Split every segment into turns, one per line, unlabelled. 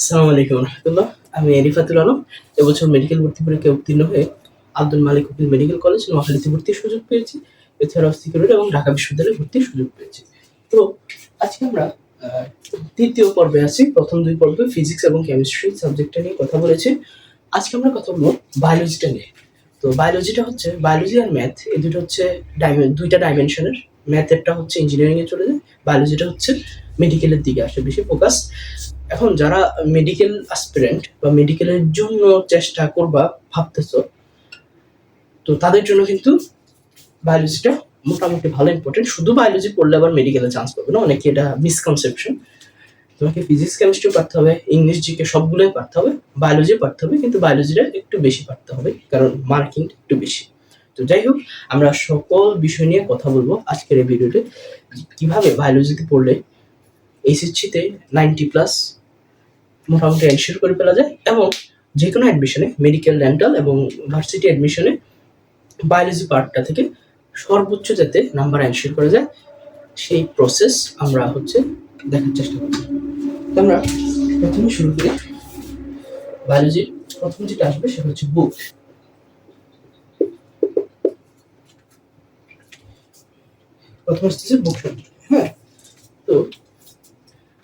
আসসালামু আলাইকুম রহমতুল্লাহ। আমি এরিফাতুল আলম। এবছর মেডিকেল ভর্তি পরীক্ষায় উত্তীর্ণ হয়ে আব্দুল মালিক উকিল মেডিকেল কলেজ নোয়াখালীতে ভর্তির সুযোগ পেয়েছি। এছাড়াও সিকিউরিটি এবং ঢাকা বিশ্ববিদ্যালয়ে ভর্তির সুযোগ পেয়েছি। তো আজকে আমরা তৃতীয় পর্বে আছি। প্রথম দুই পর্বে ফিজিক্স এবং কেমিস্ট্রি সাবজেক্টটা নিয়ে কথা বলেছি। আজকে আমরা কথা বলব বায়োলজিটা নিয়ে। তো বায়োলজিটা হচ্ছে, বায়োলজি আর ম্যাথ, এই দুটো হচ্ছে দুইটা ডাইমেনশনের। ম্যাথেরটা হচ্ছে ইঞ্জিনিয়ারিং এ চলে যায়, বায়োলজিটা হচ্ছে মেডিকেলের দিকে আসে, বেশি ফোকাস এখন যারা মেডিকেল অ্যাসপিরেন্ট বা মেডিকেলের জন্য চেষ্টা করবা ভাবতেছ, তো তাদের জন্য কিন্তু বায়োলজিটা মোটামুটি ভালো ইম্পর্টেন্ট শুধু বায়োলজি পড়লে আবার মেডিকেলে চান্স পাবে না, অনেকে এটা মিসকনসেপশন তোমাকে ফিজিক্স কেমিস্ট্রি পারতে হবে ইংলিশ জিকে সবগুলোই পারতে হবে বায়োলজি পারতে হবে, কিন্তু বায়োলজিটা একটু বেশি পারতে হবে, কারণ মার্কিং একটু বেশি। তো যাই হোক, আমরা সকল বিষয় নিয়ে কথা বলব আজকের এই ভিডিওতে কীভাবে বায়োলজিতে পড়লে এইচএসসিতে নাইনটি প্লাস মোটামুটি এনশিওর করে ফেলা যায় এবং যে কোনো অ্যাডমিশনে মেডিকেল ডেন্টাল এবং ভার্সিটি অ্যাডমিশনে বায়োলজি পার্টটা থেকে সর্বোচ্চ যাতে নাম্বার এনশিওর করা যায়, সেই প্রসেস আমরা হচ্ছে দেখার চেষ্টা করছি আমরা প্রথমে শুরু করি। বায়োলজির প্রথম যেটা আসবে সেটা হচ্ছে বুক প্রথম আসতেছে বুক হ্যাঁ? তো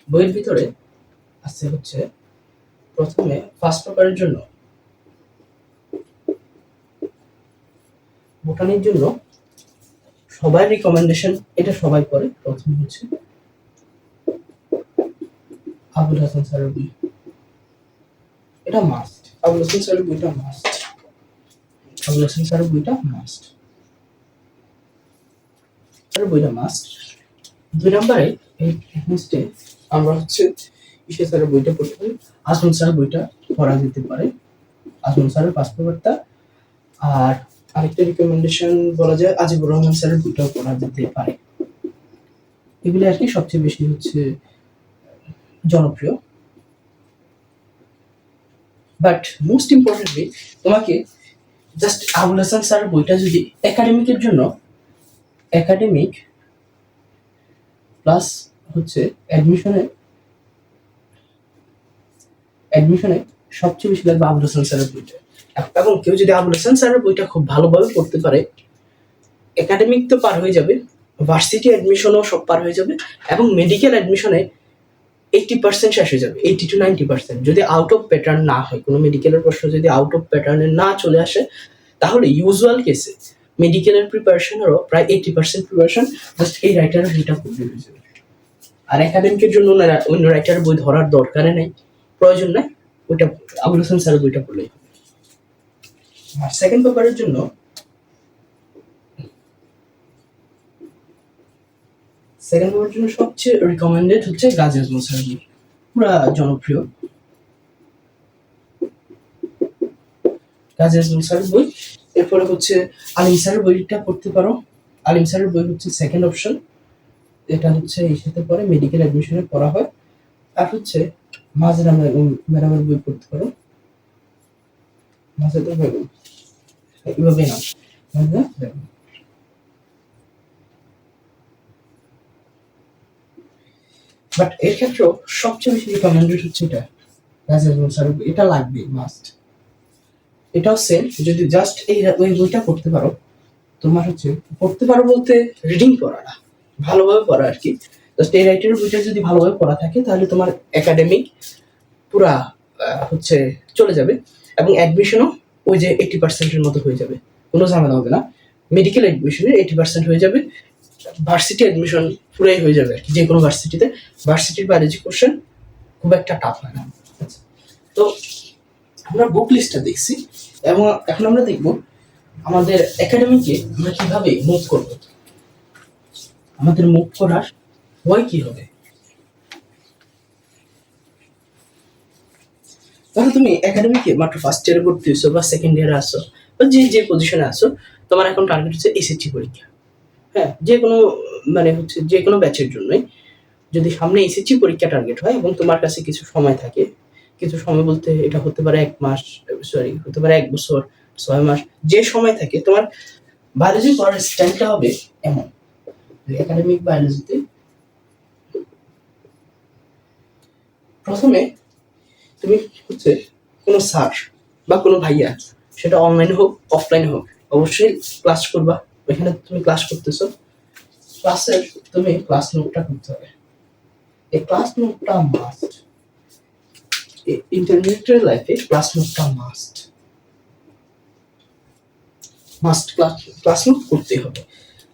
বইয়ের ভিতরে আছে হচ্ছে প্রথমে ফার্স্ট পেপারের জন্য বোটানির জন্য সবার রিকমেন্ডেশন এটা সবাই করে, প্রথম হচ্ছে আবুল হাসান স্যারের বই। এটা মাস্ট আবুল হাসান স্যারের বইটা মাস্ট আবুল হাসান স্যারের বইটা মাস্ট স্যারের বইটা মাস্ট দুই নম্বরে এই লিস্টে আমরা হচ্ছে ইসে স্যারের বইটা পড়তে পারি। আসমন স্যারের বইটা পড়া যেতে পারে। আসমন স্যারের পাঁচ আর আরেকটা রিকমেন্ডেশন বলা যায়, আজিবুর রহমান স্যারের বইটাও পড়া যেতে পারে। এগুলি আর কি সবচেয়ে বেশি হচ্ছে জনপ্রিয়। বাট মোস্ট ইম্পর্টেন্টলি তোমাকে জাস্ট আবুল হাসান স্যারের বইটা যদি একাডেমিকের জন্য একাডেমিক প্লাস হচ্ছে অ্যাডমিশনে অ্যাডমিশনে সবচেয়ে বেশি লাগবে আবুল হাসান স্যারের বইটা। এবং কেউ যদি আবুল হাসান স্যারের বইটা খুব ভালোভাবে পড়তে পারে একাডেমিক তো পার হয়ে যাবে ভার্সিটি অ্যাডমিশনও সব পার হয়ে যাবে, এবং মেডিকেল অ্যাডমিশনে এইটি পার্সেন্ট শেষ হয়ে যাবে এইটি টু নাইনটি পার্সেন্ট যদি আউট অফ প্যাটার্ন না হয়, কোনো মেডিকেলের প্রশ্ন যদি আউট অফ প্যাটার্নে না চলে আসে, তাহলে ইউজুয়াল কেসে মেডিকেলের প্রিপারেশনেরও প্রায় এইটি পার্সেন্ট প্রিপারেশন জাস্ট এই রাইটারের হয়ে যাবে। আর একাডেমিকের জন্য অন্য রাইটারের বই ধরার দরকারে নেই। প্রয়োজন নাই, ওইটা আবুল হাসান স্যারের বইটা পড়লেই সেকেন্ড পেপারের জন্য সেকেন্ড পেপারের জন্য সবচেয়ে রিকমেন্ডেড হচ্ছে গাজী আজমল স্যারের বই। পুরা জনপ্রিয়। গাজী আজমল স্যারের বই। এরপরে হচ্ছে আলিম স্যারের বইটা পড়তে পারো। আলিম স্যারের বই হচ্ছে সেকেন্ড অপশন এটা হচ্ছে এই সাথে পরে মেডিকেল অ্যাডমিশনে পড়া হয়। আর হচ্ছে মাজরা ম্যাডামের বই পড়তে পারো। মাজরা বেগম এভাবে না। বেগম বাট এর ক্ষেত্রেও সবচেয়ে বেশি রিকমেন্ডেড হচ্ছে এটা রাজা স্যার এটা লাগবে মাস্ট এটাও সেম যদি জাস্ট এই ওই বইটা পড়তে পারো, তোমার হচ্ছে পড়তে পারো বলতে রিডিং পড়া না ভালোভাবে পড়া আর কি। জাস্ট এই রাইটারের বইটা যদি ভালোভাবে পড়া থাকে তাহলে তোমার একাডেমিক পুরা হচ্ছে চলে যাবে এবং অ্যাডমিশনও ওই যে এইটি পার্সেন্টের মতো হয়ে যাবে। কোনো ঝামেলা হবে না। মেডিকেল অ্যাডমিশনে এইটি পার্সেন্ট হয়ে যাবে। ভার্সিটি অ্যাডমিশন পুরাই হয়ে যাবে আর কি যে কোনো ভার্সিটিতে ভার্সিটির বায়োলজি কোশ্চেন খুব একটা টাফ হয় না। আচ্ছা, তো আমরা বুক লিস্টটা দেখছি এবং এখন আমরা দেখব আমাদের একাডেমিকে আমরা কীভাবে মুভ করব। আমাদের মুভ করার হয় কি হবে? তাহলে তুমি একাডেমিকে মাত্র ফার্স্ট ইয়ারে ভর্তি হয়েছো বা সেকেন্ড ইয়ারে আসো বা যে যে পজিশনে আসো তোমার এখন টার্গেট হচ্ছে এসএসসি পরীক্ষা। হ্যাঁ যে কোনো মানে হচ্ছে যে কোনো ব্যাচের জন্যই যদি সামনে এসএসসি পরীক্ষা টার্গেট হয় এবং তোমার কাছে কিছু সময় থাকে, কিছু সময় বলতে এটা হতে পারে এক মাস সরি হতে পারে এক বছর, ছয় মাস, যে সময় থাকে, তোমার বায়োলজি পড়ার স্টাইলটা হবে এমন। একাডেমিক বায়োলজিতে প্রথমে তুমি হচ্ছে কোনো স্যার বা কোনো ভাইয়া, সেটা অনলাইনে হোক অফলাইনে হোক, অবশ্যই ক্লাস করবা। ওইখানে তুমি ক্লাস করতেছো। ক্লাসের তুমি ক্লাস নোটটা করতে হবে। এই ক্লাস নোটটা মাস্ট ইন্টারমিডিয়েট লাইফে ক্লাস নোটটা must must class class note করতেই হবে।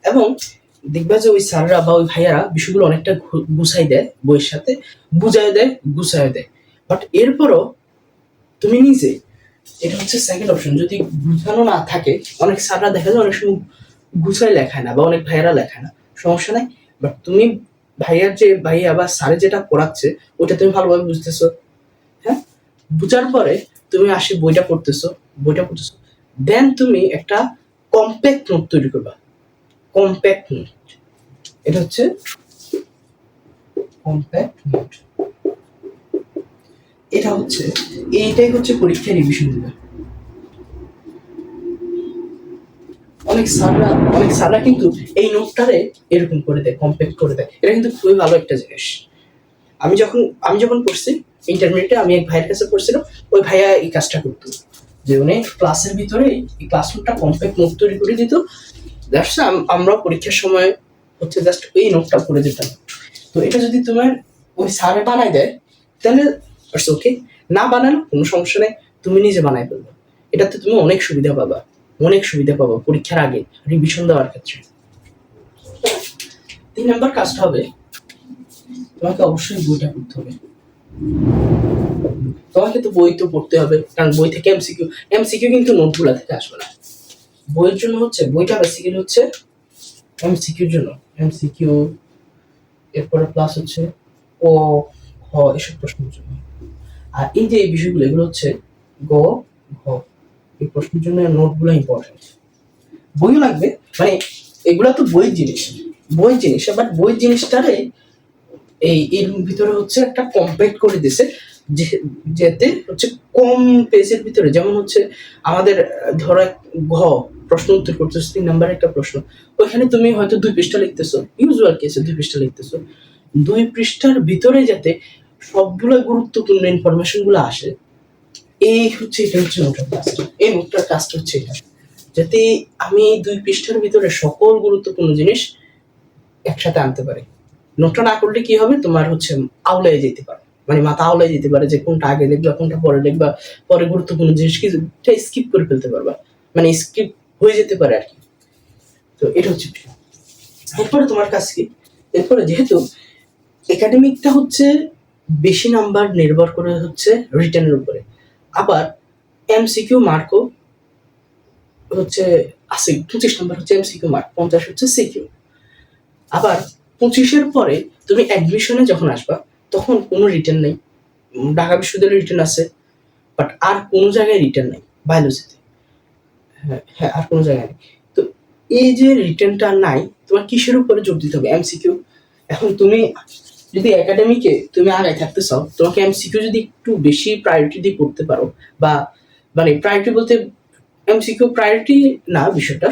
এবং দেখবা যে ওই স্যাররা বা ওই ভাইয়ারা বিষয়গুলো অনেকটা গুছাই দেয় বইয়ের সাথে বুঝাই দেয় গুছাই দেয়। বাট এরপরও তুমি নিজে, এটা হচ্ছে সেকেন্ড অপশন যদি বুঝানো না থাকে, অনেক স্যাররা দেখা যায় অনেক সময় গুছাই লেখায় না বা অনেক ভাইয়ারা লেখায় না, সমস্যা নাই। বাট তুমি ভাইয়ার যে, ভাইয়া বা স্যারে যেটা পড়াচ্ছে ওটা তুমি ভালোভাবে বুঝতেছো হ্যাঁ? বুঝার পরে তুমি আসি বইটা পড়তেছো বইটা পড়তেছো। দেন তুমি একটা কমপ্যাক্ট নোট তৈরি করবা। কম্প্যাক্ট নোট এটা হচ্ছে কম্প্যাক্ট নোট এটা হচ্ছে, এইটাই হচ্ছে পরীক্ষার রিভিশন দিবে। অনেক স্যাররা অনেক স্যাররা কিন্তু এই নোটটারে এরকম করে দেয় কম্প্যাক্ট করে দেয়। এটা কিন্তু খুবই ভালো একটা জিনিস। আমি যখন আমি যখন পড়ছি ইন্টারমিডিয়েটে আমি এক ভাইয়ের কাছে পড়ছিলাম, ওই ভাইয়া এই কাজটা করতো। যে উনি ক্লাসের ভিতরে এই ক্লাস নোটটা কম্প্যাক্ট নোট তৈরি করে দিত দ্যাটস আমরা পরীক্ষার সময় হচ্ছে জাস্ট এই নোটটা করে দিতাম তো এটা যদি তোমার ওই স্যারে বানাই দেয়, তাহলে ওকে না বানালো কোনো সমস্যা নেই, তুমি নিজে বানাই ফেলবে। এটাতে তুমি অনেক সুবিধা পাবা, অনেক সুবিধা পাবা পরীক্ষার আগে রিভিশন দেওয়ার ক্ষেত্রে। তিন নম্বর কাজটা হবে, তোমাকে অবশ্যই বইটা পড়তে হবে। তোমাকে তো বই তো পড়তে হবে, কারণ বই থেকে এমসিকিউ এমসিকিউ কিন্তু নোটগুলা থেকে আসবে না। বইয়ের জন্য হচ্ছে, বইটা বেসিক্যালি হচ্ছে এমসিকিউর জন্য। এমসিকিউ এরপরে প্লাস হচ্ছে ও খ এসব প্রশ্নের জন্য। আর এই যে এই বিষয়গুলো, এগুলো হচ্ছে গ, ঘ, এই প্রশ্নের জন্য নোটগুলো ইম্পর্টেন্ট বইও লাগবে মানে এগুলা তো বইয়ের জিনিস বই জিনিস বাট বইয়ের জিনিসটারে এই, এর ভিতরে হচ্ছে একটা কম্প্যাক্ট করে দিছে। যেতে হচ্ছে কম পেজের ভিতরে। যেমন হচ্ছে আমাদের, ধরো ঘ, প্রশ্ন উত্তর করতেছো, তিন নাম্বার একটা প্রশ্ন। ওইখানে তুমি হয়তো দুই পৃষ্ঠা লিখতেছো ইউজুয়াল কেসে দুই পৃষ্ঠা লিখতেছো। দুই পৃষ্ঠার ভিতরে যাতে সবগুলো গুরুত্বপূর্ণ ইনফরমেশনগুলো আসে, এই হচ্ছে, এটা হচ্ছে নোটের কাজটা এই নোটটার কাজটা হচ্ছে এটা। যাতে আমি দুই পৃষ্ঠার ভিতরে সকল গুরুত্বপূর্ণ জিনিস একসাথে আনতে পারি। নোটটা না করলে কি হবে? তোমার হচ্ছে আউলাই যেতে পারে। মানে মাথা আউলাই যেতে পারে যে কোনটা আগে লিখবা কোনটা পরে লিখবা পরে গুরুত্বপূর্ণ জিনিস কি স্কিপ করে ফেলতে পারবা। মানে স্কিপ হয়ে যেতে পারে আর কি। তো এটা হচ্ছে এরপরে তোমার কাজ কি? এরপরে যেহেতু একাডেমিকটা হচ্ছে বেশি নাম্বার নির্ভর করে হচ্ছে রিটার্নের উপরে। আবার এমসিকিউ মার্কও হচ্ছে আছে, পঁচিশ নাম্বার হচ্ছে এমসিকিউ মার্ক পঞ্চাশ হচ্ছে সিকিউ আবার পঁচিশের পরে তুমি অ্যাডমিশনে যখন আসবা তখন কোনো রিটার্ন নেই। ঢাকা বিশ্ববিদ্যালয়ের রিটার্ন আছে বাট আর কোনো জায়গায় রিটার্ন নেই বায়োলজিতে হ্যাঁ হ্যাঁ আর কোনো জায়গায় নেই। তো এই যে রিটার্নটা নাই, তোমার কিসের উপরে জোর দিতে হবে? এমসিকিউ এখন তুমি যদি একাডেমিকে তুমি আগায় থাকতে চাও, তোমাকে এমসিকিউ যদি একটু বেশি প্রায়োরিটি দিয়ে করতে পারো, বা মানে প্রায়োরিটি বলতে এমসিকিউ প্রায়োরিটি না বিষয়টা,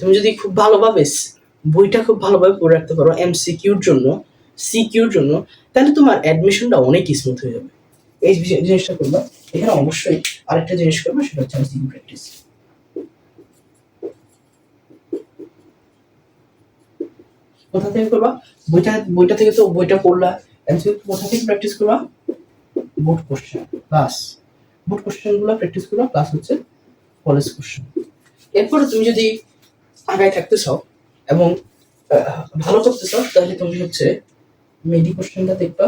তুমি যদি খুব ভালোভাবে, বইটা খুব ভালোভাবে পড়ে রাখতে পারো এমসিকিউর জন্য সিকিউর জন্য, তাহলে তোমার অ্যাডমিশনটা অনেক স্মুথ হয়ে যাবে। এই জিনিসটা করবা। এখানে অবশ্যই আরেকটা জিনিস করবে, সেটা হচ্ছে এমসিকিউ প্র্যাকটিস কোথা থেকে করবা? বইটা বইটা থেকে তো বইটা পড়লা। এমসিকিউ কোথা থেকে প্র্যাকটিস করবা? বোর্ড কোশ্চেন প্লাস বোর্ড কোশ্চেনগুলো প্র্যাকটিস করবা প্লাস হচ্ছে কলেজ কোশ্চেন এরপরে তুমি যদি আগায় থাকতে চাও এবং ভালো করতে চাও, তাহলে তুমি হচ্ছে মেডি কোশ্চেনটা দেখবা।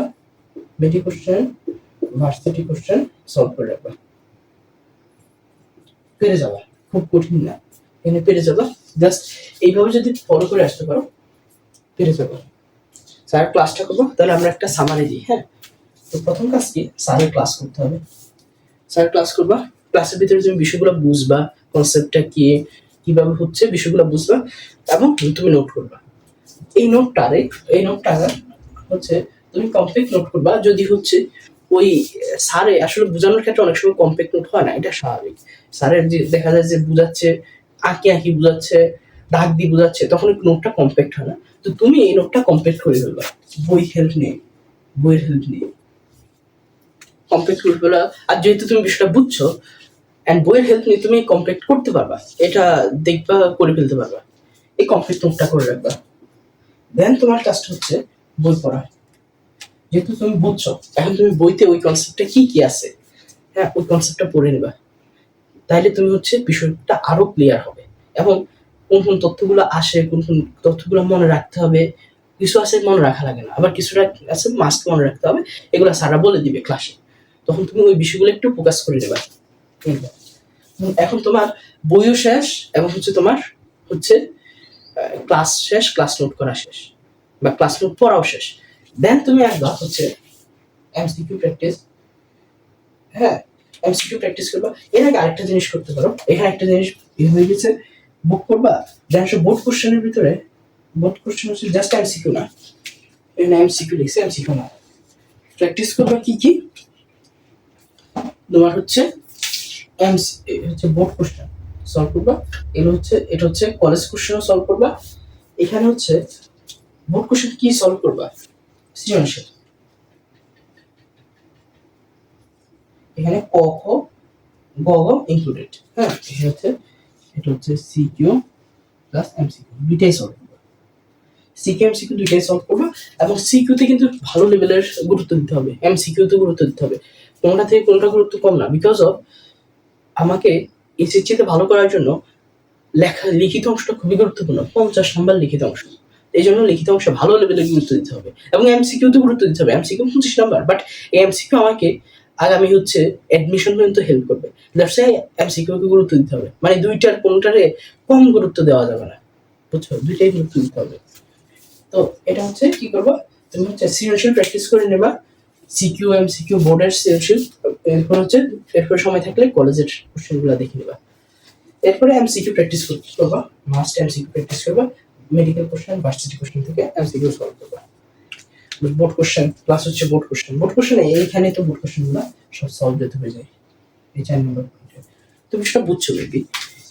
মেডি কোশ্চেন ভার্সিটি কোশ্চেন সলভ করে রাখবা। পেরে যাবা, খুব কঠিন না। এখানে পেরে যাবা। জাস্ট এইভাবে যদি ফলো করে আসতে পারো, পেরে যাব। স্যার ক্লাসটা করব, তাহলে আমরা একটা সামারি দিই হ্যাঁ? তো প্রথম কাজ কি? স্যারের ক্লাস করতে হবে। স্যার ক্লাস করবা। ক্লাসের ভিতরে তুমি বিষয়গুলো বুঝবা কনসেপ্টটা কি, কীভাবে হচ্ছে বিষয়গুলো বুঝবা, এবং তুমি নোট করবা। এই নোটটারে এই নোটটা হচ্ছে, তুমি কমপ্লিট নোট করবা, যদি হচ্ছে ওই স্যারে আসলে বোঝানোর ক্ষেত্রে অনেক সময় কমপ্লিট নোট হয় না, এটা স্বাভাবিক। স্যারের যে দেখা যায় যে বুঝাচ্ছে, আঁকি আঁকি বুঝাচ্ছে, দাগ দিয়ে বুঝাচ্ছে, তখন নোটটা কমপ্লিট হয় না। তো তুমি এই নোটটা কমপ্লিট করে ফেলবা। বই হেল্প নিয়ে বইয়ের হেল্প নিয়ে। কমপ্লিট করে আর যেহেতু তুমি বিষয়টা বুঝছ অ্যান্ড বইয়ের হেল্প নিয়ে তুমি কমপ্লিট করতে পারবা, এটা দেখবা, করে ফেলতে পারবা। এই কমপ্লিট নোটটা করে রাখবা। দেন তোমার কাজটা হচ্ছে বই পড়া যেহেতু তুমি বুঝছ এখন তুমি বইতে ওই কনসেপ্টটা কি কি আছে হ্যাঁ ওই কনসেপ্টটা পড়ে নেবা। তাইলে তুমি হচ্ছে বিষয়টা আরও ক্লিয়ার হবে এবং কোন কোন তথ্যগুলো আসে, কোন কোন তথ্যগুলো মনে রাখতে হবে, কিছু আছে মনে রাখা লাগে না। আবার কিছুটা আছে মাস্ট মনে রাখতে হবে, এগুলো সারা বলে দিবে ক্লাসে তখন তুমি ওই বিষয়গুলো একটু ফোকাস করে নেবা। এখন তোমার বইও শেষ এবং হচ্ছে তোমার হচ্ছে ক্লাস শেষ ক্লাস নোট করা শেষ। বা ক্লাস নোট পড়াও শেষ। দেন তুমি একবার হচ্ছে এমসিকিউ প্র্যাকটিস হ্যাঁ এমসিকিউ প্র্যাকটিস করবা। এর আগে আরেকটা জিনিস করতে পারো। এখানে একটা জিনিস ইয়ে হয়ে গেছে। বুক করবা। দেন সে বোর্ড কোশ্চেনের ভিতরে। বোর্ড কোশ্চেন হচ্ছে জাস্ট এমসিকিউ না। এখানে এমসিকিউ লিখছে এমসিকিউ না। প্র্যাকটিস করবা কি কি? তোমার হচ্ছে এমসি হচ্ছে বোর্ড কোশ্চেন সলভ করবা। এগুলো হচ্ছে, এটা হচ্ছে কলেজ কোশ্চেনও সলভ করবা। এখানে হচ্ছে বোর্ড কোশ্চেন কি সলভ করবা? সৃজনশীল এখানে ক, খ, গ গ ইনক্লুডেড হ্যাঁ? এটা হচ্ছে এটা হচ্ছে সিকিউ প্লাস এমসিকিউ দুইটাই সলভ করবা। সিকিউ দুইটাই সলভ করবা এবং সিকিউতে কিন্তু ভালো লেভেলের গুরুত্ব দিতে হবে। এম এমসিকিউতে গুরুত্ব দিতে হবে। কোনটা থেকে কোনটা গুরুত্ব কম না বিকজ অফ আমাকে এসএসসিতে ভালো করার জন্য লেখা লিখিত অংশটা খুবই গুরুত্বপূর্ণ, পঞ্চাশ নম্বর লিখিত অংশ। এই জন্য লিখিত অংশে ভালো লেভেলে গুরুত্ব দিতে হবে। এবং এমসিকিউ তো গুরুত্ব দিতে হবে। এমসিকিউ পঁচিশ নাম্বার বাট এই এমসিকিউ আমাকে আগামী হচ্ছে অ্যাডমিশন পর্যন্ত হেল্প করবে। দ্যাটস এমসিকিউ কে গুরুত্ব দিতে হবে। মানে দুইটার কোনটারে কম গুরুত্ব দেওয়া যাবে না। বুঝছ? দুইটাই গুরুত্ব দিতে হবে। তো এটা হচ্ছে কি করবা? তুমি হচ্ছে সৃজনশীল প্র্যাকটিস করে নেবা। সিকিউ এম সিকিউ বোর্ডের সৃজনশীল। এরপর হচ্ছে, এরপর সময় থাকলে কলেজের কোশ্চেনগুলো দেখে নেবা। এরপরে এমসিকিউ প্র্যাকটিস করবা। মাস্ট এমসিকিউ প্র্যাকটিস করবা। মেডিকেল কোশ্চেন ভার্সিটি কোশ্চেন থেকে এমসিকিউ সলভ করবা। বোর্ড কোশ্চেন প্লাস হচ্ছে বোর্ড কোশ্চেন বোর্ড কোশ্চেন এইখানে তো বোর্ড কোশ্চেন কোশ্চেনগুলো সব সলভ যেতে হয়ে যায়। এই চার নম্বর তুমি সেটা বুঝছ মেবি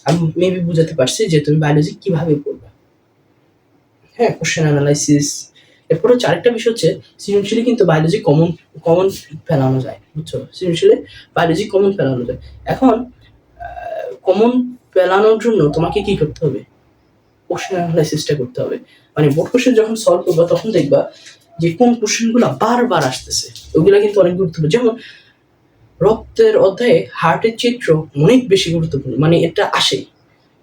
আমি মেবি বুঝাতে পারছি যে তুমি বায়োলজি কীভাবে পড়বা। হ্যাঁ কোশ্চেন অ্যানালাইসিস এরপর হচ্ছে বিষয় হচ্ছে, সৃজনশীলে কিন্তু বায়োলজি কমন কমন ফেলানো যায়। বুঝছ? সৃজনশীলে বায়োলজি কমন ফেলানো যায়। এখন কমন ফেলানোর জন্য তোমাকে কি করতে হবে? কোশ্চেন করতে হবে। মানে বোর্ড কোশ্চেন যখন সলভ করবা, তখন দেখবা যে কোন কোশ্চেনগুলো বারবার আসতেছে। ওগুলা কিন্তু অনেক গুরুত্বপূর্ণ। যেমন রক্তের অধ্যায়ে হার্টের চিত্র অনেক বেশি গুরুত্বপূর্ণ। মানে এটা আসে।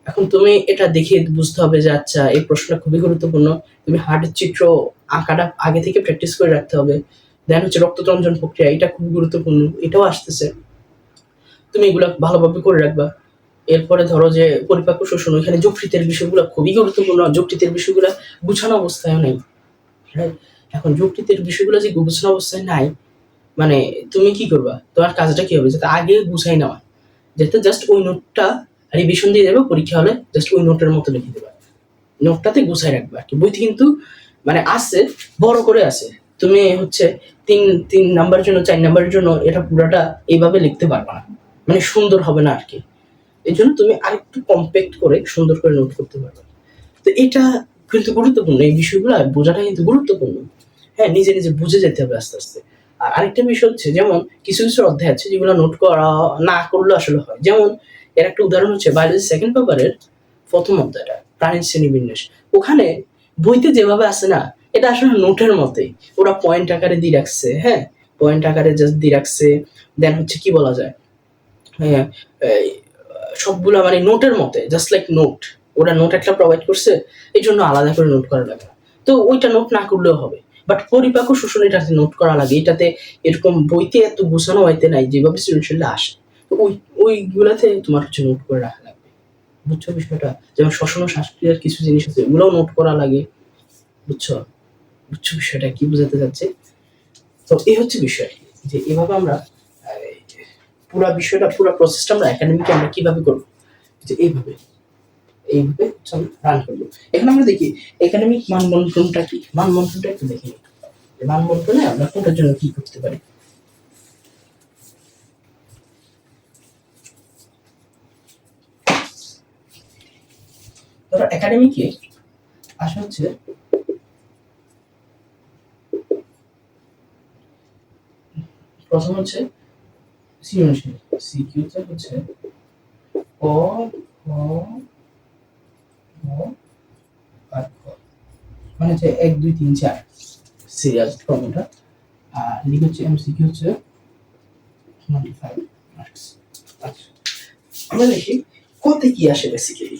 এখন তুমি এটা দেখে বুঝতে হবে যে আচ্ছা এই প্রশ্নটা খুবই গুরুত্বপূর্ণ। তুমি হার্টের চিত্র আঁকাটা আগে থেকে প্র্যাকটিস করে রাখতে হবে। দেন হচ্ছে রক্ততঞ্জন প্রক্রিয়া, এটা খুব গুরুত্বপূর্ণ। এটাও আসতেছে। তুমি এগুলা ভালোভাবে করে রাখবা। এরপরে ধরো যে পরিপাক্ব শোষণ, ওইখানে যকৃতের বিষয়গুলো খুবই গুরুত্বপূর্ণ। যকৃতের বিষয়গুলো গুছানো অবস্থায় নেই? এখন যকৃতের বিষয়গুলো যে গুছানো অবস্থায় নাই মানে তুমি কি করবা? তোমার কাজটা কি হবে? যাতে আগে গুছাই নেওয়া যাতে জাস্ট ওই নোটটা রিভিশন দিয়ে যাবে পরীক্ষা হলে জাস্ট ওই নোটের মতো লিখে দেবা। নোটটাতে গুছাই রাখবে আর কি। বইতে কিন্তু মানে আছে, বড় করে আছে। তুমি হচ্ছে তিন তিন নাম্বারের জন্য, চার নাম্বারের জন্য এটা পুরাটা এইভাবে লিখতে পারবা না। মানে সুন্দর হবে না আর কি। এই জন্য তুমি আরেকটু কম্প্যাক্ট করে সুন্দর করে নোট করতে পারবে। তো এটা কিন্তু গুরুত্বপূর্ণ, এই বিষয়গুলো বোঝাটা কিন্তু গুরুত্বপূর্ণ। হ্যাঁ নিজে নিজে বুঝে যেতে হবে আস্তে আস্তে। আর আরেকটা বিষয় হচ্ছে, যেমন কিছু কিছু অধ্যায় আছে যেগুলো নোট করা না করলে আসলে হয়। যেমন এর একটা উদাহরণ হচ্ছে বায়োলজি সেকেন্ড পেপারের প্রথম অধ্যায়টা, প্রাণীর শ্রেণীবিন্যাস। ওখানে বইতে যেভাবে আছে না, এটা আসলে নোটের মতোই ওরা পয়েন্ট আকারে দিয়ে রাখছে হ্যাঁ? পয়েন্ট আকারে জাস্ট দিয়ে রাখছে। দেন হচ্ছে কি বলা যায়? হ্যাঁ সবগুলা মানে নোটের মতে জাস্ট লাইক নোট ওরা নোট একটা প্রোভাইড করছে, এই জন্য আলাদা করে নোট করা লাগে তো ওইটা নোট না করলেও হবে। বাট পরিপাক্ব শোষণ এটাতে নোট করা লাগে, এটাতে এরকম বইতে এত গুছানো হইতে নাই, যেভাবে সৃজনশীল আসে। তো ওই, ওইগুলাতে তোমার হচ্ছে নোট করে রাখা লাগবে। বুঝছ বিষয়টা? যেমন শ্বসন ও শ্বাসক্রিয়ার কিছু জিনিস আছে, ওগুলোও নোট করা লাগে। বুঝছ? বুঝছ বিষয়টা কি বোঝাতে চাচ্ছে? তো এই হচ্ছে বিষয়। যে এভাবে আমরা পুরা বিষয়টা, পুরো প্রসেসটা আমরা একাডেমিকে আমরা কীভাবে করব? যে এইভাবে এইভাবে রান করব। এখানে আমরা দেখি একাডেমিক মানবন্টনটা কি? মান মানবন্টনটা একটু দেখে নিই। যে মানবন্টনে আমরা কোনটার জন্য কি করতে পারি? ধরো একাডেমিকে আসা হচ্ছে, প্রথম হচ্ছে সৃজনশীল সিকিউতে হচ্ছে? ক খ আর খ মানে হচ্ছে এক, দুই, তিন, চার। সিরিয়াল ক্রমটা আর লিখ হচ্ছে এমসিকিউ হচ্ছে? টোয়েন্টি ফাইভ মার্কস আচ্ছা। আমরা দেখি, কতে কি আসে বেসিক্যালি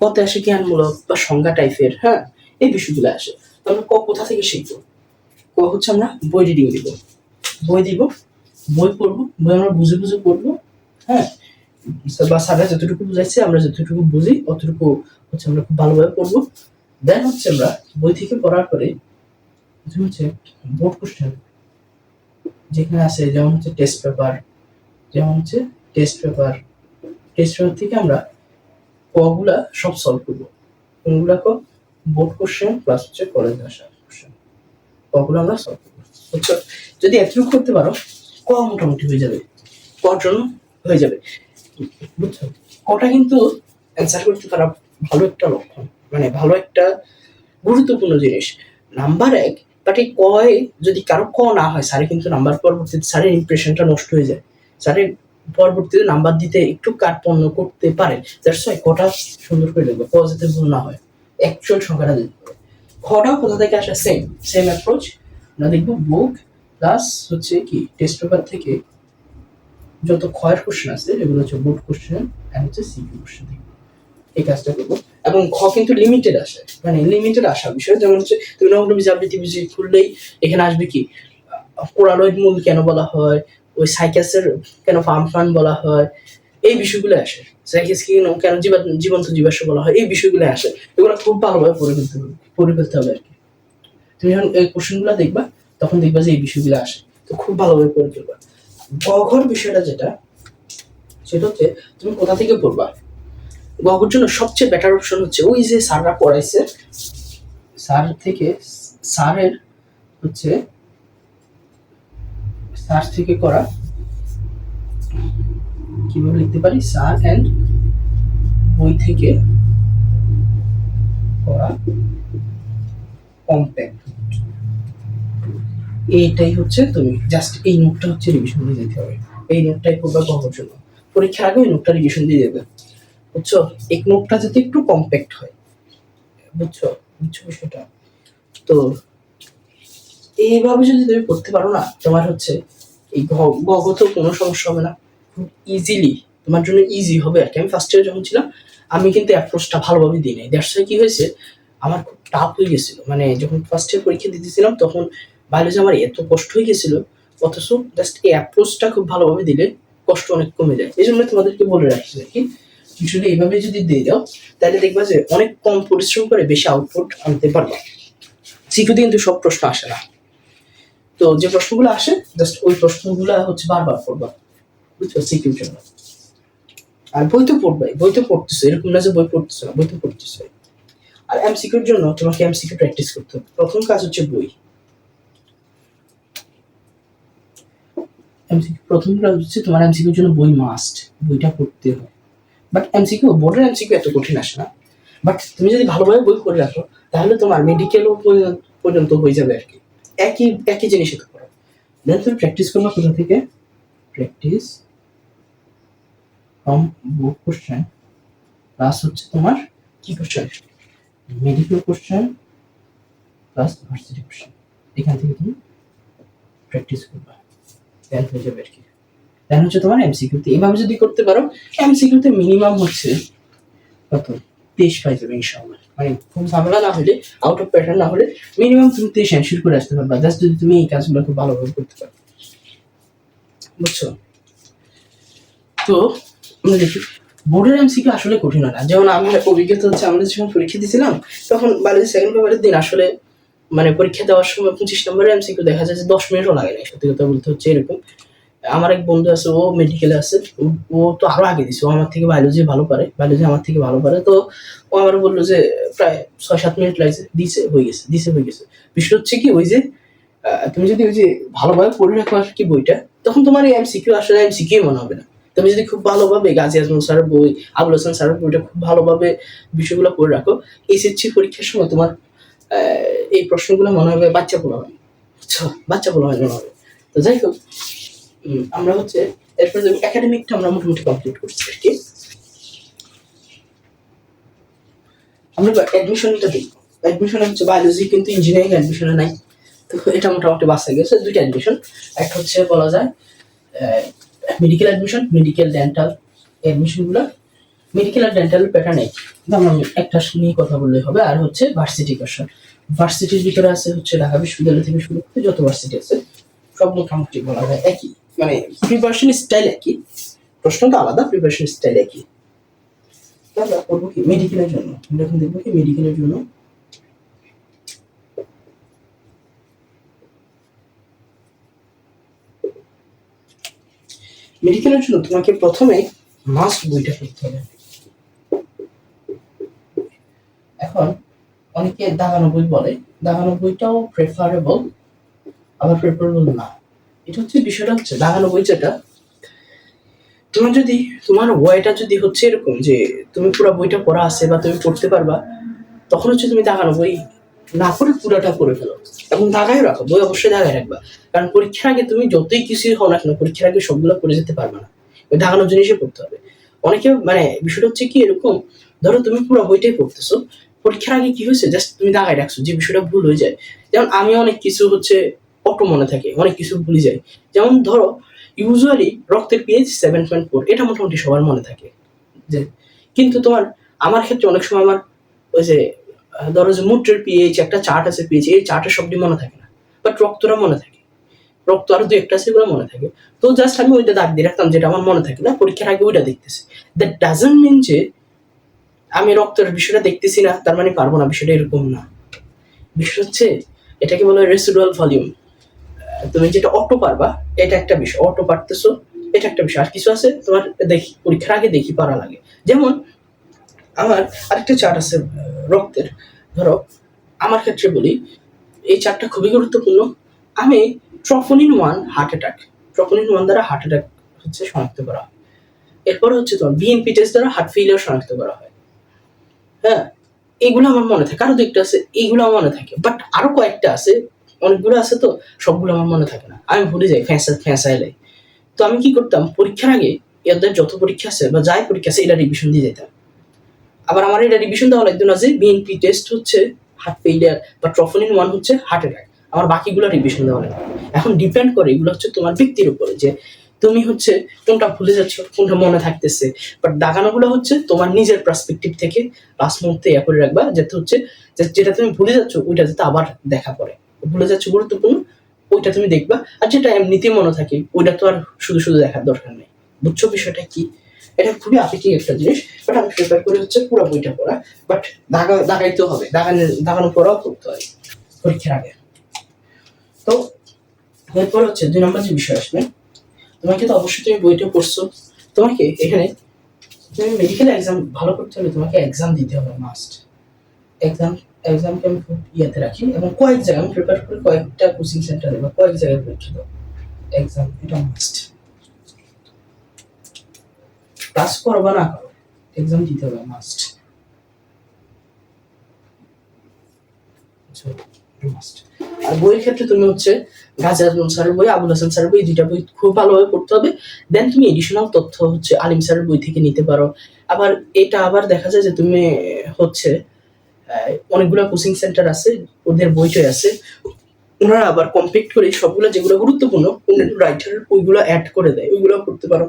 কতে আসে জ্ঞানমূলক বা সংজ্ঞা টাইপের হ্যাঁ? এই বিষয়গুলো আসে। তো ক কোথা থেকে শিখব? ক হচ্ছে আমরা বই রিডিং দিব। বই দিব বই পড়ব, বই আমরা বুঝে বুঝে পড়ব হ্যাঁ? বা স্যাররা যতটুকু বুঝাইছে, আমরা যতটুকু বুঝি, অতটুকু হচ্ছে আমরা খুব ভালোভাবে পড়ব। দেন হচ্ছে আমরা বই থেকে পড়ার পরে হচ্ছে বোর্ড কোশ্চেন যেখানে আছে যেমন হচ্ছে টেস্ট পেপার যেমন হচ্ছে টেস্ট পেপার টেস্ট পেপার থেকে আমরা কগুলা সব সলভ করব। কোনগুলা ক? বোর্ড কোশ্চেন প্লাস হচ্ছে কলেজ আসা কোশ্চেন কগুলো আমরা সলভ করব। যদি এতটুকু করতে পারো ক মোটামুটি হয়ে যাবে জন্য হয়ে যাবে। বুঝছ? কটা কিন্তু অ্যান্সার করতে পারা ভালো একটা লক্ষণ মানে ভালো একটা গুরুত্বপূর্ণ জিনিস। নাম্বার এক বাট এই কয় যদি কারও ক না হয় স্যারে কিন্তু নাম্বার পরবর্তীতে স্যারের ইমপ্রেশনটা নষ্ট হয়ে যায়। স্যারের পরবর্তীতে নাম্বার দিতে একটু কার্পণ্য করতে পারে দ্যাটস ওয়াই কটা সুন্দর করে লিখবে ক যাতে ভুল না হয় অ্যাকচুয়াল সংখ্যাটা দিতে হবে খটাও কোথা থেকে আসে? সেম সেম অ্যাপ্রোচ আমরা দেখব বুক প্লাস হচ্ছে কি টেস্ট পেপার থেকে যত ক্ষয়ের কোশ্চেন আছে এগুলো হচ্ছে বুট কোশ্চেন অ্যান্ড হচ্ছে সিকিউ কোশ্চেন এই কাজটা করব। এবং খ কিন্তু লিমিটেড আসে। মানে লিমিটেড আসা বিষয়। যেমন হচ্ছে, তুমি নবনবী আবৃত্তি বিজি খুললেই এখানে আসবে কি পোড়ালয়েড মূল কেন বলা হয়, ওই সাইকাসের কেন ফার্ম ফান বলা হয়, এই বিষয়গুলো আসে। সাইকাস কি কেন কেন জীবন্ত জীবাশ্ম বলা হয়, এই বিষয়গুলো আসে। এগুলো খুব ভালোভাবে পড়ে ফেলতে হবে, পড়ে ফেলতে হবে আর কি। তুমি যখন এই কোশ্চেনগুলো দেখবা। তখন দেখবা যে এই বিষয়গুলো আসে। তো খুব ভালোভাবে পড়ে ফেলবা। গঘর বিষয়টা যেটা, সেটা হচ্ছে তুমি কোথা থেকে পড়বা? গঘর জন্য সবচেয়ে বেটার অপশন হচ্ছে ওই যে স্যাররা পড়াইছে, স্যার থেকে স্যারের হচ্ছে স্যার থেকে করা, কীভাবে লিখতে পারি? সার অ্যান্ড বই থেকে করা কম্প্যাক্ট এইটাই হচ্ছে তুমি জাস্ট এই নোটটা হচ্ছে রিভিশন দিয়ে দিতে হবে। এই নোটটাই করবা গহর জন্য পরীক্ষার আগে ওই নোটটা রিভিশন দিয়ে দেবে। বুঝছ? এই নোটটা যাতে একটু কম্প্যাক্ট হয়, বুঝছ? বুঝছ বিষয়টা? তো এইভাবে যদি তুমি পড়তে পারো না, তোমার হচ্ছে এই গগত কোনো সমস্যা হবে না। খুব ইজিলি তোমার জন্য ইজি হবে। আর কি, আমি ফার্স্ট ইয়ার যখন ছিলাম, আমি কিন্তু অ্যাপ্রোচটা ভালোভাবে দিই নাই। দ্যাটস কি হয়েছে, আমার খুব টাফ হয়ে গেছিল। মানে যখন ফার্স্ট ইয়ার পরীক্ষা দিতেছিলাম, তখন বায়োলজি আমার এত কষ্ট হয়ে গেছিল, অথচ জাস্ট এই অ্যাপ্রোচটা খুব ভালোভাবে দিলে কষ্ট অনেক কমে যায়। এই জন্য তোমাদেরকে বলে রাখছি আর কি যদি এইভাবে যদি দিয়ে দাও তাহলে দেখবা যে অনেক কম পরিশ্রম করে বেশি আউটপুট আনতে পারবা। সিকিউতে কিন্তু সব প্রশ্ন আসে না। তো যে প্রশ্নগুলো আসে জাস্ট ওই প্রশ্নগুলো হচ্ছে বারবার পড়বা, বুঝছ? সিকিউর জন্য। আর বই তো পড়বাই, বই তো পড়তেছো, এরকম না যে বই পড়তেছো না, বই তো পড়তেছো আর এমসিকিউর জন্য তোমাকে এমসিকিউ প্র্যাকটিস করতে হবে। প্রথম কাজ হচ্ছে বই। এমসিকিউ প্রথম কাজ হচ্ছে তোমার এমসিকিউর জন্য বই মাস্ট বইটা পড়তে হয়। বাট এমসিকিউ বোর্ডের এমসিকিউ এত কঠিন আসে না। বাট তুমি যদি ভালোভাবে বই পড়ে রাখো, তাহলে তোমার মেডিকেলও পর্যন্ত হয়ে যাবে আর কি। একই একই জিনিসই তো করো দেন তুমি প্র্যাকটিস করবা কোথা থেকে? Practice from book question plus হচ্ছে তোমার কি question medical question plus varsity question এখান থেকে তুমি প্র্যাকটিস করবা। দেন হয়ে যাবে আর কি। দেন হচ্ছে তোমার এমসিকিউতে এভাবে যদি করতে পারো এমসিকিউতে মিনিমাম হচ্ছে কত? তেইশ পাই যাবে ইনশাআল্লাহ। মানে খুব ঝামেলা না হলে আউট অফ প্যাটার্ন না হলে মিনিমাম তুমি তেইশ এনশিওর করে আসতে পারবা। জাস্ট যদি তুমি এই কাজগুলো খুব ভালোভাবে করতে পারো। বুঝছ? তো আমরা দেখি। বোর্ডের এমসিকিউ আসলে কঠিন না। যেমন আমার অভিজ্ঞতা হচ্ছে, আমরা যখন পরীক্ষা দিয়েছিলাম তখন বায়োলজি সেকেন্ড পেপারের দিন আসলে মানে পরীক্ষা দেওয়ার সময় পঁচিশ নম্বরের এমসিকিউ দেখা যায় যে দশ মিনিটও লাগে না সত্যি কথা বলতে হচ্ছে এরকম। আমার এক বন্ধু আছে, ও মেডিকেলে আছে। ও- তো আরও আগে দিছে। ও আমার থেকে বায়োলজি ভালো পারে। বায়োলজি আমার থেকে ভালো পারে। তো ও আমার বলল যে, প্রায় ছয় সাত মিনিট লাগছে। দিছে, হয়ে গেছে, দিছে, হয়ে গেছে। বিষয় হচ্ছে কি, ওই যে তুমি যদি ওই যে ভালোভাবে পড়ে রাখো আর কি বইটা, তখন তোমার এই এমসিকিউ আসলে এমসিকিউ মনে হবে না। তুমি যদি খুব ভালোভাবে গাজী আজমল স্যারের বই, আবুল হাসান স্যারের বইটা খুব ভালোভাবে বিষয়গুলো পড়ে রাখো এসএসসি পরীক্ষার সময় তোমার এই প্রশ্নগুলো মনে হবে বাচ্চা পড়া হয়। বাচ্চা পড়া হয় মনে হবে তো যাই হোক আমরা হচ্ছে, এরপর একাডেমিকটা আমরা মোটামুটি কমপ্লিট করছি আর কি। আমরা অ্যাডমিশনটা দেখব। অ্যাডমিশন হচ্ছে বায়োলজি কিন্তু ইঞ্জিনিয়ারিং অ্যাডমিশনে নাই। তো এটা মোটামুটি বাসা গেছে, দুইটা অ্যাডমিশন একটা হচ্ছে বলা যায় মেডিকেল অ্যাডমিশন মেডিকেল ডেন্টাল অ্যাডমিশনগুলো মেডিকেল আর ডেন্টাল প্যাটার্ন কিন্তু আমরা একটা নিয়ে কথা বললে হবে, আর হচ্ছে ভার্সিটি কোশ্চেন ভার্সিটির ভিতরে আছে হচ্ছে ঢাকা বিশ্ববিদ্যালয় থেকে শুরু করে যত ভার্সিটি আছে, সব মোটামুটি বলা যায় একই। মানে প্রিপারেশন স্টাইল একই। প্রশ্নটা আলাদা প্রিপারেশন স্টাইল একই। তো আমরা করব কি মেডিকেলের জন্য? আমরা এখন দেখব কি মেডিকেলের জন্য। মেডিকেলের জন্য তোমাকে প্রথমে মাস্ট বইটা পড়তে হবে। এখন অনেকে দাগানো বই বলে দাগানো বইটাও প্রেফারেবল আবার প্রেফারেবল না। এটা হচ্ছে বিষয়টা হচ্ছে দাগানো বই যেটা তোমার যদি, তোমার ওয়াইটা যদি হচ্ছে এরকম যে তুমি পুরো বইটা পড়া আছে বা তুমি পড়তে পারবা, তখন হচ্ছে তুমি দাগানো বই না করে পুরোটা পড়ে ফেলো। এবং দাগায় রাখো, বই অবশ্যই দাগায় রাখবা। কারণ পরীক্ষার আগে তুমি যতই কিছুই হও না কেন, পরীক্ষার আগে সবগুলো পড়ে যেতে পারবে না। ওই দাগানো জিনিসই পড়তে হবে। অনেকে মানে বিষয়টা হচ্ছে কি এরকম, ধরো তুমি পুরো বইটাই পড়তেছো পরীক্ষার আগে কি হয়েছে? জাস্ট তুমি দাগায় রাখছো, যে বিষয়টা ভুল হয়ে যায়। যেমন আমি অনেক কিছু হচ্ছে অটো মনে থাকে, অনেক কিছু ভুলে যাই। যেমন ধরো ইউজুয়ালি রক্তের পিএইচ সেভেন পয়েন্ট ফোর এটা মোটামুটি সবার মনে থাকে, যে কিন্তু তোমার, আমার ক্ষেত্রে অনেক সময় আমার ওই যে ধরো যে মূত্রের পিএইচ একটা চার্ট আছে পিএইচ এই চার্টের সবটি মনে থাকে না বাট রক্তটা মনে থাকে। রক্ত আরও দু একটা আছে মনে থাকে। তো জাস্ট আমি ওইটা দাগ দিয়ে রাখতাম, যেটা আমার মনে থাকে না, পরীক্ষার আগে ওইটা দেখতেছি। দ্যাট ডাজন্ট মিন যে আমি রক্তের বিষয়টা দেখতেছি না, তার মানে পারব না, বিষয়টা এরকম না। বিষয় হচ্ছে, এটাকে বলে রেসিডুয়াল ভলিউম তুমি যেটা অটো পারবা, এটা একটা বিষয়। অটো পারতেছো, এটা একটা বিষয়। আর কিছু আছে তোমার দেখি, পরীক্ষার আগে দেখি, পারা লাগে। যেমন, আমার আরেকটা চার্ট আছে রক্তের। ধরো, আমার ক্ষেত্রে বলি, এই চার্টটা খুবই গুরুত্বপূর্ণ। আমি troponin one heart attack troponin one দ্বারা হার্ট অ্যাটাক হচ্ছে শনাক্ত করা হয়। এরপর হচ্ছে তোমার বিএনপি টেস্ট দ্বারা হার্ট ফেলিয়ার শনাক্ত করা হয়। হ্যাঁ এগুলো আমার মনে থাকে। আরও দুইটা আছে এইগুলো আমার মনে থাকে। বাট আরও কয়েকটা আছে, অনেকগুলো আছে তো, সবগুলো আমার মনে থাকে না। আমি ভুলে যাই ফ্যাঁসা ফ্যাঁসাইলে তো আমি কি করতাম, পরীক্ষার আগে এদের যত পরীক্ষা আছে বা যাই পরীক্ষা আছে, এটা রিভিশন দিয়ে যেতাম আবার আমার এটা রিভিশন দেওয়া লাগতো না যে বিএনপি টেস্ট হচ্ছে হার্ট ফেলিয়ার বা ট্রফোনিন ওয়ান হচ্ছে হার্ট অ্যাটাক আমার বাকিগুলো রিভিশন দেওয়া এখন ডিপেন্ড করে, এগুলো হচ্ছে তোমার ব্যক্তির উপরে যে তুমি হচ্ছে কোনটা ভুলে যাচ্ছ, কোনটা মনে থাকতেছে। বাট দাগানোগুলো হচ্ছে তোমার নিজের পার্সপেক্টিভ থেকে লাস্ট মুহূর্তে ইয়া করে রাখবা, যাতে হচ্ছে যেটা তুমি ভুলে যাচ্ছ, ওইটা যাতে আবার দেখা পড়ে। ভুলে যাচ্ছ গুরুত্বপূর্ণ, ওইটা তুমি দেখবা। আর যেটা এমনিতেই মনে থাকে, ওইটা তো আর শুধু শুধু দেখার দরকার নেই। বুঝছ বিষয়টা কি? এটা খুবই আপেক্ষিক একটা জিনিস বাট আমি প্রিপেয়ার করে হচ্ছে পুরো বইটা পড়া। বাট দাগা, দাগাইতেও হবে। দাগানো দাগানো পড়াও করতে হয় পরীক্ষার আগে। তো, এরপর হচ্ছে দুই নম্বর যে বিষয় আসবে তোমাকে তো অবশ্যই তুমি বইটা পড়ছো। তোমাকে এখানে তুমি মেডিকেল এক্সাম ভালো করতে হলে তোমাকে এক্সাম দিতে হবে মাস্ট এক্সাম এক্সামকে আমি খুব ইয়েতে রাখি এবং কয়েক জায়গায় আমি প্রিপেয়ার করে কয়েকটা কোচিং সেন্টারে বা কয়েক জায়গায় পরীক্ষা দাও এক্সাম এটা মাস্ট ক্লাস করো বা না করো এক্সাম দিতে হবে মাস্ট মাস্ট বইয়ের ক্ষেত্রে তুমি হচ্ছে গাজী আজমল স্যারের বই, আবুল হাসান স্যারের বই দুইটা বই খুব ভালোভাবে পড়তে হবে। দেন তুমি এডিশনাল তথ্য হচ্ছে আলিম স্যারের বই থেকে নিতে পারো। আবার এটা আবার দেখা যায় যে তুমি হচ্ছে অনেকগুলো কোচিং সেন্টার আছে, ওদের বইটই আছে। ওনারা আবার কমপ্লিট করে সবগুলো যেগুলো গুরুত্বপূর্ণ রাইটার ওইগুলো অ্যাড করে দেয়, ওইগুলো করতে পারো।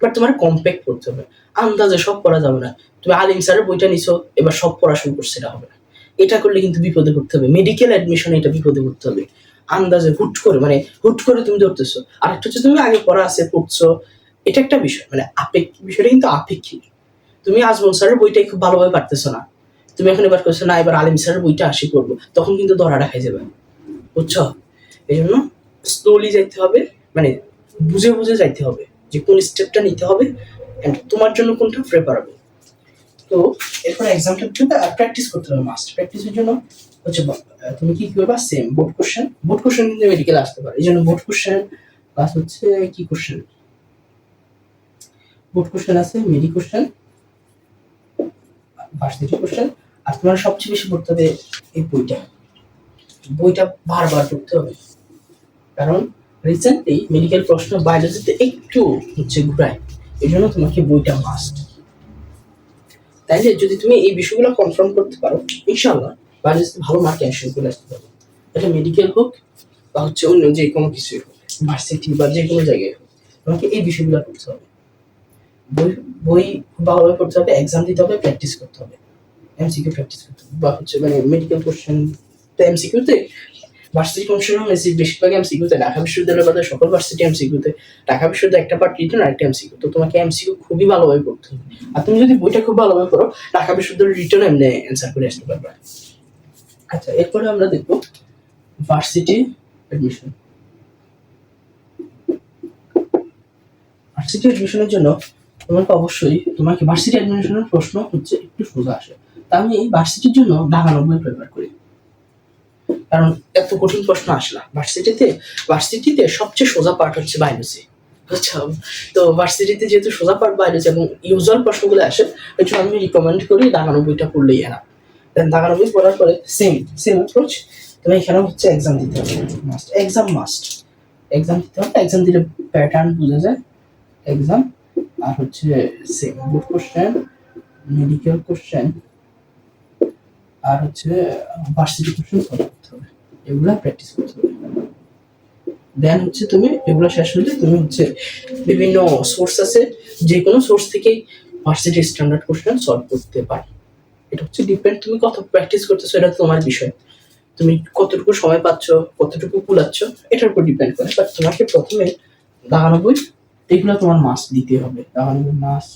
বাট তোমার কম্প্যাক্ট করতে হবে। আন্দাজে সব পড়া যাবে না। তুমি আলিম স্যারের বইটা নিছো, এবার সব পড়া শুরু করছে হবে না। এটা করলে কিন্তু বিপদে পড়তে হবে। মেডিকেল অ্যাডমিশনে এটা বিপদে পড়তে হবে। আন্দাজে হুট করে মানে হুট করে তুমি ধরতেছো। আর একটা হচ্ছে তুমি আগে পড়া আছে, পড়ছো। এটা একটা বিষয়। মানে আপেক্ষিক বিষয়টা কিন্তু আপেক্ষিক। তুমি আজমল স্যারের বইটাই খুব ভালোভাবে পারতেছো না। তুমি এখন এবার করছ, না, এবার আলিম স্যারের বইটা আসি করব তখন কিন্তু ধরা রাখাই যাবে। বুঝছ? এই জন্য স্লোলি যাইতে হবে। মানে বুঝে বুঝে যাইতে হবে যে কোন স্টেপটা নিতে হবে and তোমার জন্য কোনটা প্রেপারেবল তো এরপর এক্সামটা আর প্র্যাকটিস করতে হবে মাস্ট প্র্যাকটিসের জন্য হচ্ছে তুমি কি করবা? Same board question board question কিন্তু মেডিকেল আসতে পারে। এই জন্য বোর্ড কোশ্চেন প্লাস হচ্ছে কি কোশ্চেন বোর্ড কোশ্চেন আছে মেডি কোশ্চেন ভার্সিটি কোশ্চেন আর তোমার সবচেয়ে বেশি পড়তে হবে এই বইটা। বইটা বারবার পড়তে হবে। কারণ রিসেন্টলি মেডিকেল প্রশ্ন বায়োলজিতে একটু হচ্ছে ঘুরায়। এই জন্য তোমাকে বইটা মাস্ট তাইলে যদি তুমি এই বিষয়গুলো কনফার্ম করতে পারো ইনশাল্লাহ বায়োলজিতে ভালো মার্কে অ্যাকশন করে আসতে পারো এটা মেডিকেল হোক বা হচ্ছে অন্য যে কোনো কিছুই হোক ভার্সিটি বা যে কোনো জায়গায় হোক, তোমাকে এই বিষয়গুলো করতে হবে। বই বই ভালোভাবে পড়তে হবে এক্সাম দিতে হবে প্র্যাকটিস করতে হবে। এমসিকিউ প্র্যাকটিস করতে হবে। বা হচ্ছে মানে মেডিকেল কোশ্চেন তো এমসিকিউতে ভার্সিটি কোশ্চেন মেসি বেশিরভাগ এমসিকিউতে ঢাকা বিশ্ববিদ্যালয়ের কথা সকল ভার্সিটি এমসিকিউতে ঢাকা বিশ্ববিদ্যালয় একটা পার্ট রিটার্ন আর একটা এমসিকিউ তো তোমাকে এমসিকিউ খুবই ভালোভাবে পড়তে হবে। আর তুমি যদি বইটা খুব ভালোভাবে পড়ো, ঢাকা বিশ্ববিদ্যালয়ের রিটার্ন এমনি অ্যান্সার করে আসতে পারবে। আচ্ছা এরপরে আমরা দেখব ভার্সিটি অ্যাডমিশন ভার্সিটি অ্যাডমিশনের জন্য তোমাকে অবশ্যই, তোমাকে ভার্সিটি অ্যাডমিশনের প্রশ্ন হচ্ছে একটু সোজা আসে। তা আমি ভার্সিটির জন্য ঢাকা নব্বই প্রেফার করি। কারণ এত কঠিন প্রশ্ন আসে না। ভার্সিটিতে ভার্সিটিতে সবচেয়ে সোজা পার্ট হচ্ছে বায়োলজি আচ্ছা তো ভার্সিটিতে যেহেতু সোজা পার্ট বায়োলজি এবং ইউজুয়াল প্রশ্নগুলো আসে, ওই জন্য আমি রিকমেন্ড করি দাগানব্বইটা পড়লেই এনা দেন দাগানব্বই পড়ার পরে সেম সেম অ্যাপ্রোচ তুমি এখানে হচ্ছে এক্সাম দিতে হবে। মাস্ট এক্সাম মাস্ট এক্সাম দিতে হবে এক্সাম দিলে প্যাটার্ন বোঝা যায়। এক্সাম আর হচ্ছে সেম বুট কোশ্চেন মেডিকেল কোশ্চেন আর হচ্ছে ভার্সিটি কোশ্চেন এগুলা প্র্যাকটিস করতে হবে। দেন হচ্ছে তুমি এগুলো শেষ হলে তুমি হচ্ছে বিভিন্ন সোর্স আছে যে কোনো সোর্স থেকেই ভার্সিটি স্ট্যান্ডার্ড কোশ্চেন সলভ করতে পারি। এটা হচ্ছে ডিপেন্ড তুমি কত প্র্যাকটিস করতেছো, এটা তোমার বিষয়। তুমি কতটুকু সময় পাচ্ছ, কতটুকু কুলাচ্ছ, এটার উপর ডিপেন্ড করে। বাট তোমাকে প্রথমে দাগানব্বই এগুলো তোমার মাস্ট দিতে হবে। দাগানব্বই মাস্ট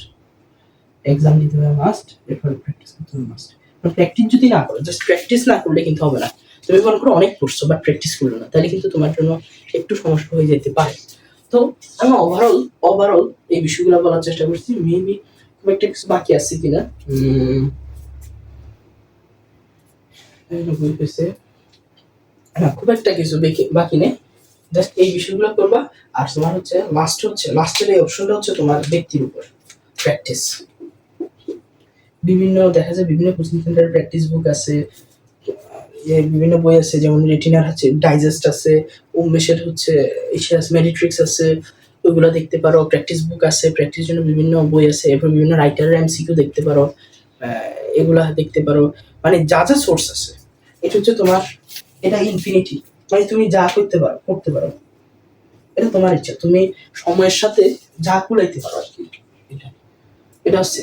এক্সাম দিতে হবে মাস্ট এরপরে প্র্যাকটিস করতে হবে মাস্ট প্র্যাকটিস যদি না করো জাস্ট প্র্যাকটিস না করলে কিন্তু হবে না। তুমি মনে করো অনেক পড়ছো বাট প্র্যাকটিস করল না তাহলে কিন্তু তোমার জন্য একটু সমস্যা হয়ে যেতে পারে। তো আমি ওভারঅল ওভারঅল এই বিষয়গুলো বলার চেষ্টা করছি মেবি খুব একটা কিছু বাকি আছে কিনা। না খুব একটা কিছু বাকি নেই। জাস্ট এই বিষয়গুলো করবা আর তোমার হচ্ছে লাস্ট হচ্ছে লাস্টের এই অপশনটা হচ্ছে তোমার ব্যক্তির উপর প্র্যাকটিস বিভিন্ন দেখা যায় বিভিন্ন কোচিং সেন্টারের প্র্যাকটিস বুক আছে বিভিন্ন বই আছে, যেমন রেটিনার আছে ডাইজেস্ট আছে উমেশের হচ্ছে আছে মেডিট্রিক্স আছে, ওইগুলো দেখতে পারো প্র্যাকটিস বুক আছে প্র্যাকটিস জন্য বিভিন্ন বই আছে, এরপর বিভিন্ন রাইটারের এমসিকিউ দেখতে পারো এগুলা দেখতে পারো মানে যা যা সোর্স আছে, এটা হচ্ছে তোমার, এটা ইনফিনিটি মানে তুমি যা করতে পারো করতে পারো, এটা তোমার ইচ্ছা, তুমি সময়ের সাথে যা কুলাইতে পারো আর কি, এটা এটা হচ্ছে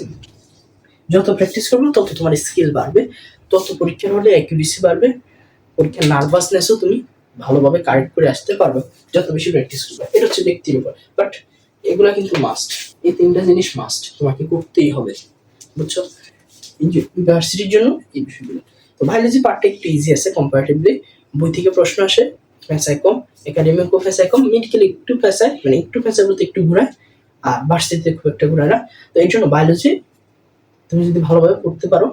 যত প্র্যাকটিস করবে তত তোমার স্কিল বাড়বে তত পরীক্ষার হলে অ্যাকিউরেসি বাড়বে, পরীক্ষার নার্ভাসনেসও তুমি ভালোভাবে কারেক্ট করে আসতে পারবে, যত বেশি প্র্যাকটিস করবে। এটা হচ্ছে ব্যক্তির উপর। বাট এগুলা কিন্তু মাস্ট এই তিনটা জিনিস মাস্ট তোমাকে করতেই হবে। বুঝছ? ইউনিভার্সিটির জন্য এই বিষয়গুলো। তো বায়োলজি পার্টটা একটু ইজি আছে কম্পারেটিভলি বই থেকে প্রশ্ন আসে ফ্যাসাই কম। একাডেমিকও ফ্যাসাই কম। মেডিকেল একটু ফ্যাসায় মানে একটু ফ্যাসাই বলতে একটু ঘুরায়, আর ভার্সিটিতে খুব একটা ঘুরায় না। তো এই জন্য বায়োলজি তুমি যদি ভালোভাবে পড়তে পারো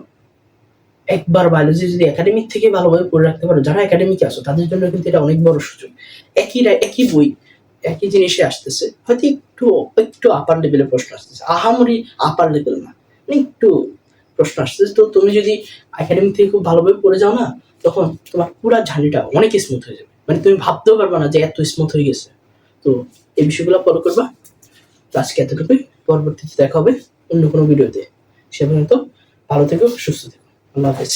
একবার বায়োলজি যদি একাডেমিক থেকে ভালোভাবে পড়ে রাখতে পারো, যারা একাডেমিকে আসো তাদের জন্য কিন্তু এটা অনেক বড় সুযোগ। একই একই বই, একই জিনিসে আসতেছে। হয়তো একটু একটু আপার লেভেলের প্রশ্ন আসতেছে। আহামরি আপার লেভেল না মানে একটু প্রশ্ন আসতেছে। তো তুমি যদি একাডেমিক থেকে খুব ভালোভাবে পড়ে যাও না, তখন তোমার পুরো ঝালিটা অনেক স্মুথ হয়ে যাবে। মানে তুমি ভাবতেও পারবে না যে এত স্মুথ হয়ে গেছে। তো এই বিষয়গুলো ফলো করবা। আজকে এতটুকুই। পরবর্তীতে দেখা হবে অন্য কোনো ভিডিওতে সে পর্যন্ত ভালো থেকো, সুস্থ থেকো। আল্লাহ হাফেজ